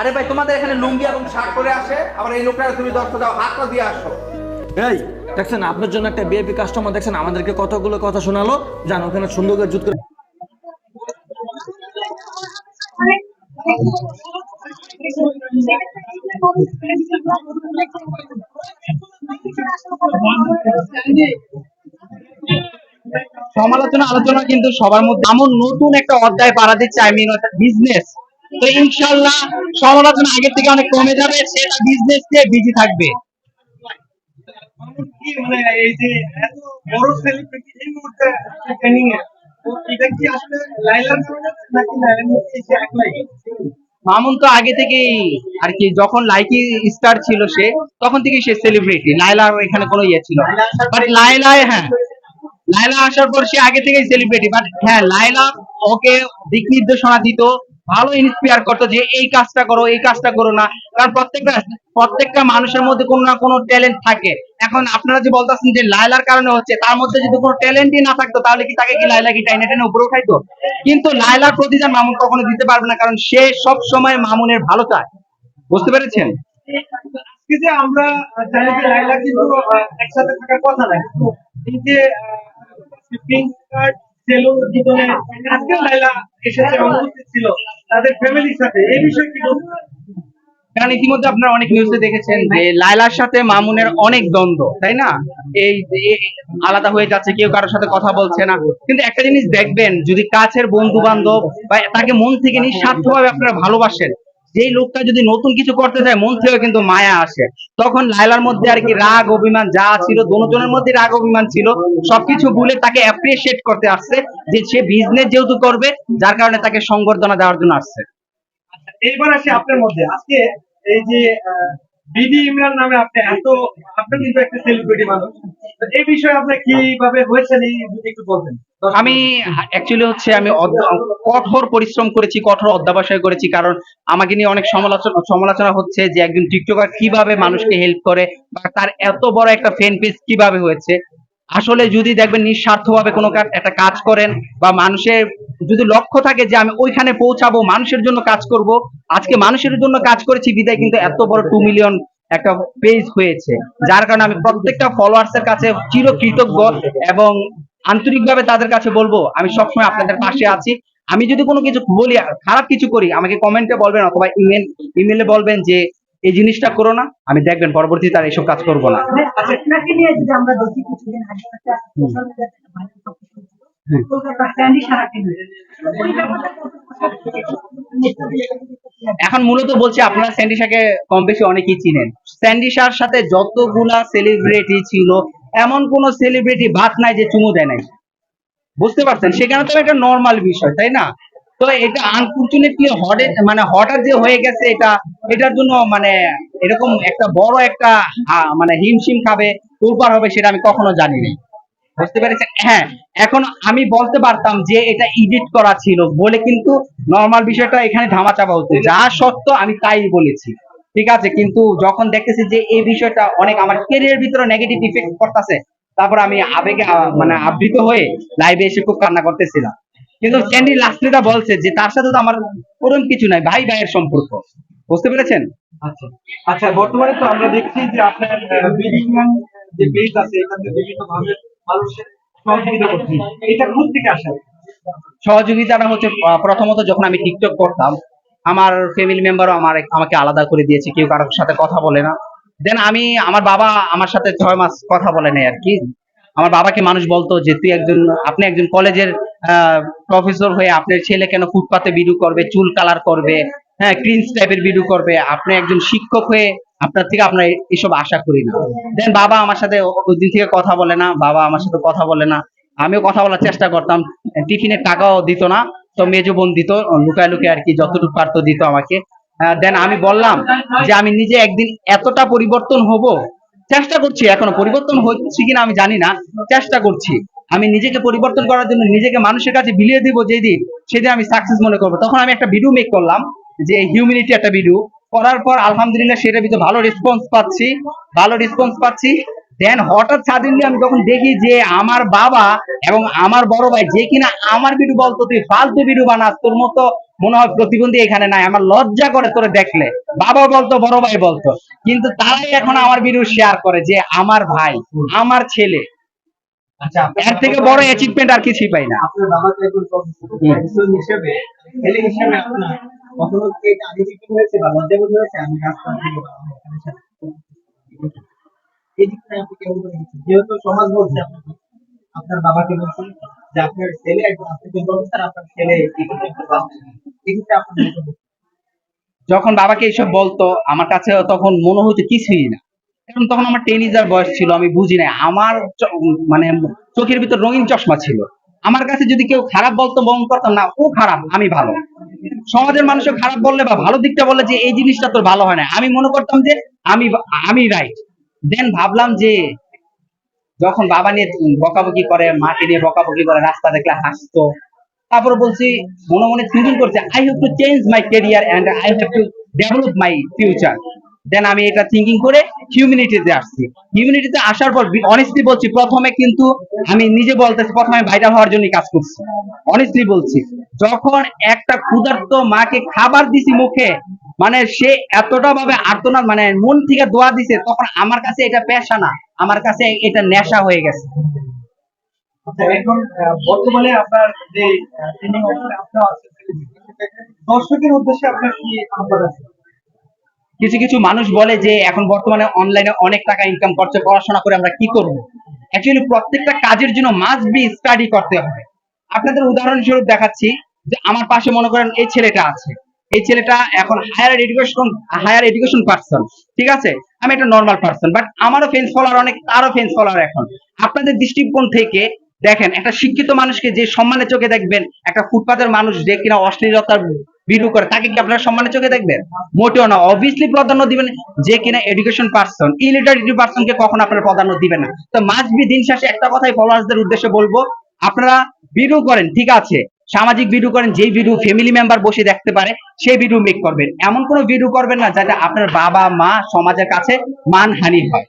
আরে ভাই তোমাদের এখানে লুঙ্গি এবং শার্ট করে আসে আবার এই লোকটা তুমি দশটা দাও হাতটা দিয়ে আসো। এই দেখছেন আপনার জন্য একটা বিএপি কাস্টমার দেখছেন আমাদেরকে কতগুলো কথা শোনালো। যান ওখানে সুন্দর করে জুত করে সমালোচনা আলোচনা কিন্তু সবার মধ্যে এমন নতুন একটা অধ্যায় পাড়া দিচ্ছে আই মিন অর্থাৎ বিজনেস তো ইনশাল্লাহ সমালোচনা আগের থেকে অনেক কমে যাবে সেটা বিজনেস নিয়ে বিজি থাকবে। মানে এই যে বড় সেলিব্রিটি এই মুহূর্তে ট্রেনিং এ? এটা কি আসলে লাইলার নাকি লাইলার একলাই মামুন তো আগে থেকেই আর কি যখন লাইকি স্টার ছিল সে তখন থেকেই সে সেলিব্রিটি লাইলার এখানে কোনো ইয়ে ছিল বাট লাইলা হ্যাঁ। লাইলা আসার পর সে আগে থেকেই সেলিব্রিটি বাট হ্যাঁ লাইলা ওকে দিক নির্দেশনা দিত ভালো ইন্সপায়ার করতো যে এই কাজটা করো, এই কাজটা করো না। কারণ প্রত্যেকটা প্রত্যেকটা মানুষের মধ্যে কোনো না কোনো ট্যালেন্ট থাকে। এখন আপনারা যে বলতেছেন যে লাইলার কারণে হচ্ছে, তার মধ্যে যদি কোনো ট্যালেন্টই না থাকতো, তাহলে কি তাকে কি লাইলা কি টাইনে টেনে উপরে উঠাইতো? কিন্তু লাইলার প্রতিদান মামুন কখনো দিতে পারবে না, কারণ সে সব সময় মামুনের ভালো চায়। বুঝতে পেরেছেন? যে আমরা লাইলা এসেছে অনুপস্থিত ছিল তাদের ফ্যামিলির সাথে। এই বিষয়ে কি কারণ ইতিমধ্যে আপনারা অনেক নিউজে দেখেছেন যে লাইলার সাথে মামুনের অনেক দ্বন্দ্ব তাই না? এই এই আলাদা হয়ে যাচ্ছে কেউ কারোর সাথে কথা বলছে না। কিন্তু একটা জিনিস দেখবেন যদি কাছের বন্ধু বান্ধব বা তাকে মন থেকে নিঃস্বার্থভাবে আপনারা ভালোবাসেন যেই লোকটা যদি নতুন কিছু করতে চায়, মন থেকেও কিন্তু মায়া আসে। তখন লাইলার মধ্যে আর কি রাগ, অভিমান যা ছিল দুজনের মধ্যে রাগ, অভিমান ছিল, সবকিছু ভুলে তাকে অ্যাপ্রিসিয়েট করতে আসছে যে সে বিজনেস যেহেতু করবে, যার কারণে তাকে সংবর্ধনা দেওয়ার জন্য আসছে। এইবার আসি আপনার মধ্যে। আজকে এই যে বিডি ইমরান নামে আপনি এত, আপনি কিন্তু একটা সেলিব্রিটি মানুষ। এই বিষয়ে আপনি কীভাবে হয়েছেন এই যদি একটু বলবেন আমি অ্যাকচুয়ালি হচ্ছে আমি কঠোর পরিশ্রম করেছি, কঠোর অধ্যাবসায় করেছি, কারণ আমাকে নিয়ে অনেক সমালোচনা সমালোচনা হচ্ছে যে একজন টিকটকার কীভাবে মানুষকে হেল্প করে বা তার এত বড় একটা ফ্যান পেজ কীভাবে হয়েছে। আসলে যদি দেখবেন নিঃস্বার্থভাবে কোনো একটা কাজ করেন বা মানুষের যদি লক্ষ্য থাকে যে আমি ওইখানে পৌঁছাবো, মানুষের জন্য কাজ করব, আজকে মানুষের জন্য কাজ করেছি, বিদায় কিন্তু এত বড় টু মিলিয়ন একটা পেজ হয়েছে। যার কারণে আমি প্রত্যেকটা ফলোয়ার্স এর কাছে চিরকৃতজ্ঞ এবং আন্তরিকভাবে তাদের কাছে বলব, আমি সবসময় আপনাদের পাশে আছি। আমি যদি কোনো কিছু বলি, খারাপ কিছু করি, আমাকে কমেন্টে বলবেন অথবা ইমেল ইমেলে বলবেন যে এই জিনিসটা করো না আমি দেখবেন পরবর্তীতে আর এইসব কাজ করব না। আপনাকে নিয়ে যদি আমরা দেখি কিছুদিন আগে একটা কতটুকু- এখন মূলত বলছি আপনারা স্যান্ডি স্যান্ডিশাকে কম বেশি অনেকেই চিনেন। স্যান্ডি স্যান্ডিশার সাথে যতগুলা সেলিব্রিটি ছিল এমন কোন সেলিব্রিটি ভাত নাই যে চুমু দেয় নাই। বুঝতে পারছেন? সেখানে তো একটা নর্মাল বিষয় তাই না? তো এটা আনফর্চুনেটলি হটে মানে হঠাৎ যে হয়ে গেছে এটা, এটার জন্য মানে এরকম একটা বড় একটা মানে হিমশিম খাবে তোলপার হবে সেটা আমি কখনো জানি নাই বুঝতে পেরেছেন? হ্যাঁ এখন আমি বলতে পারতাম যে এটা এডিট করা ছিল বলে কিন্তু নর্মাল বিষয়টা এখানে ধামা চাপা হচ্ছে। যা সত্য আমি তাই বলেছি। ঠিক আছে, কিন্তু যখন দেখতেছি যে এই বিষয়টা অনেক আমার কেরিয়ার ভিতরে নেগেটিভ ইফেক্ট করতেছে, তারপর আমি আবেগে মানে আবৃত হয়ে লাইভে এসে খুব কান্না করতেছিলাম। কিন্তু ক্যান্ডি লাস্টলিটা বলছে যে তার সাথে তো আমার ওরকম কিছু নাই ভাই ভাইয়ের সম্পর্ক। বুঝতে পেরেছেন? আচ্ছা। আচ্ছা বর্তমানে তো আমরা দেখছি যে আপনার ইমরান যে পেজ আছে এখানে বিভিন্ন ভাবে মানুষের সহযোগিতা করছে। এটা কোথ থেকে আসে? সহযোগিতাটা হচ্ছে প্রথমত যখন আমি টিকটক করতাম আমার ফ্যামিলি মেম্বারও আমার আমাকে আলাদা করে দিয়েছে কেউ কারোর সাথে কথা বলে না। দেন আমি আমার বাবা আমার সাথে ছয় মাস কথা বলে নাই আর কি। আমার বাবাকে মানুষ বলতো যে তুই একজন আপনি একজন কলেজের প্রফেসর হয়ে আপনার ছেলে কেন ফুটপাতে ভিডিও করবে, চুল কালার করবে হ্যাঁ ক্রিন্স টাইপের ভিডিও করবে, আপনি একজন শিক্ষক হয়ে আপনার থেকে আপনার এসব আশা করি না। দেন বাবা আমার সাথে ওই দিন থেকে কথা বলে না, বাবা আমার সাথে কথা বলে না। আমিও কথা বলার চেষ্টা করতাম টিফিনের টাকাও দিত না, তো মেজো বোন দিত লুকায় লুকায় আর কি যতটুকু পারতো দিত আমাকে। দেন আমি বললাম যে আমি নিজে একদিন এতটা পরিবর্তন হব, চেষ্টা করছি এখনও পরিবর্তন হচ্ছে কিনা আমি জানি না, চেষ্টা করছি। আমি নিজেকে পরিবর্তন করার জন্য নিজেকে মানুষের কাছে বিলিয়ে দিব যেদিন সেদিন আমি সাকসেস মনে করব। তখন আমি একটা ভিডিও মেক করলাম যে হিউম্যানিটি একটা ভিডিও করার পর আলহামদুলিল্লাহ সেটার ভিতরে ভালো রেসপন্স পাচ্ছি, ভালো রেসপন্স পাচ্ছি। দেন হঠাৎ সাডেনলি আমি যখন দেখি যে আমার বাবা এবং আমার বড় ভাই যে কিনা আমার ভিডিও বলতো, তুই ফালতু ভিডিও বানাস, তোর মতো মনে হয় প্রতিবন্ধী এখানে নাই। আমার লজ্জা করে তোরে দেখলে। বাবা বলতো, বড় ভাই বলতো। কিন্তু তারাই এখন আমার ভিডিও শেয়ার করে যে আমার ভাই, আমার ছেলে এর থেকে বড় অ্যাচিভমেন্ট আর কিছুই পাই না। আপনার বাবাকে একজন প্রফেসর হিসেবে ছেলে হিসেবে আপনার কখনো কি আগে কি হয়েছে বা লজ্জা বোধ হয়েছে? আমি রাস্তা দিয়ে বা আমার এখানের সাথে এই দিকটা আপনি কেমন করে যেহেতু সমাজ বলছে আপনাকে আপনার বাবাকে বলছেন যে আপনার ছেলে একজন প্রফেসর আপনার আপনার যখন বাবাকে এইসব বলতো আমার কাছে তখন মনে হতো কিছুই না। কারণ তখন আমার টেনিজার বয়স ছিল, আমি বুঝি না আমার মানে চোখের ভিতর রঙিন চশমা ছিল। আমার কাছে যদি কেউ খারাপ বলতো মন করতাম না, ও খারাপ, আমি ভালো। সমাজের মানুষও খারাপ বললে বা ভালো দিকটা বললে যে, এই জিনিসটা তোর ভালো হয় না। আমি মনে করতাম যে, আমি আমি রাইট দেন ভাবলাম যে, যখন বাবা নিয়ে বকাবকি করে, মাকে নিয়ে বকাবকি করে রাস্তা দেখলে হাসতো তারপরে বলছি, মনে মনে থিঙ্কিং করছে I have to change my career and I have to develop my future then আমি এটা থিঙ্কিং করে হিউম্যানিটিতে আসছি। হিউম্যানিটিতে আসার পর অনেস্টলি বলছি, প্রথমে কিন্তু আমি নিজে বলতেছি, প্রথমে ভাইরাল হওয়ার জন্য কাজ করছি। অনেস্টলি বলছি, যখন একটা ক্ষুধার্ত মাকে খাবার দিছি মুখে মানে সে এতটা ভাবে আর্তনাদ মানে মন থেকে দোয়া দিছে, তখন আমার কাছে এটা পেশা না, আমার কাছে এটা নেশা হয়ে গেছে। আচ্ছা দর্শকের উদ্দেশ্যে আপনার কি আহ্বান আছে? কিছু কিছু মানুষ বলে যে এখন বর্তমানে অনলাইনে অনেক টাকা ইনকাম করছে, পড়াশোনা করে আমরা কি করব? অ্যাকচুয়ালি প্রত্যেকটা কাজের জন্য মাস্ট বি স্টাডি করতে হবে। আপনাদের উদাহরণস্বরূপ দেখাচ্ছি যে আমার পাশে মনে করেন এই ছেলেটা আছে। এই ছেলেটা এখন higher education higher education person ঠিক আছে? আমি একটা নর্মাল পার্সন বাট আমারও ফেন্স ফলোয়ার অনেক, তারও ফেন্স ফলোয়ার এখন। আপনাদের দৃষ্টিকোণ থেকে দেখেন, একটা শিক্ষিত মানুষকে যে সম্মানের চোখে দেখবেন, একটা ফুটপাতের মানুষ যে কিনা অশ্লীলতার ভিডিও করে, তাকে কি আপনারা সম্মানের চোখে দেখবেন? মোটেও না অবভিয়াসলি প্রাধান্য দিবেন যে কিনা এডুকেশন পার্সন ইলিটারেটি পার্সনকে কখনো আপনারা প্রাধান্য দিবেন না। তো মাস্ট বি দিন শেষে একটা কথাই ফলোয়ার্সদের উদ্দেশ্যে বলব, আপনারা ভিডিও করেন, ঠিক আছে, সামাজিক ভিডিও করেন, যেই ভিডিও ফ্যামিলি মেম্বার বসে দেখতে পারে, সেই ভিডিও মেক করবেন। এমন কোনো ভিডিও করবেন না যাতে আপনার বাবা, মা, সমাজের কাছে মানহানি হয়।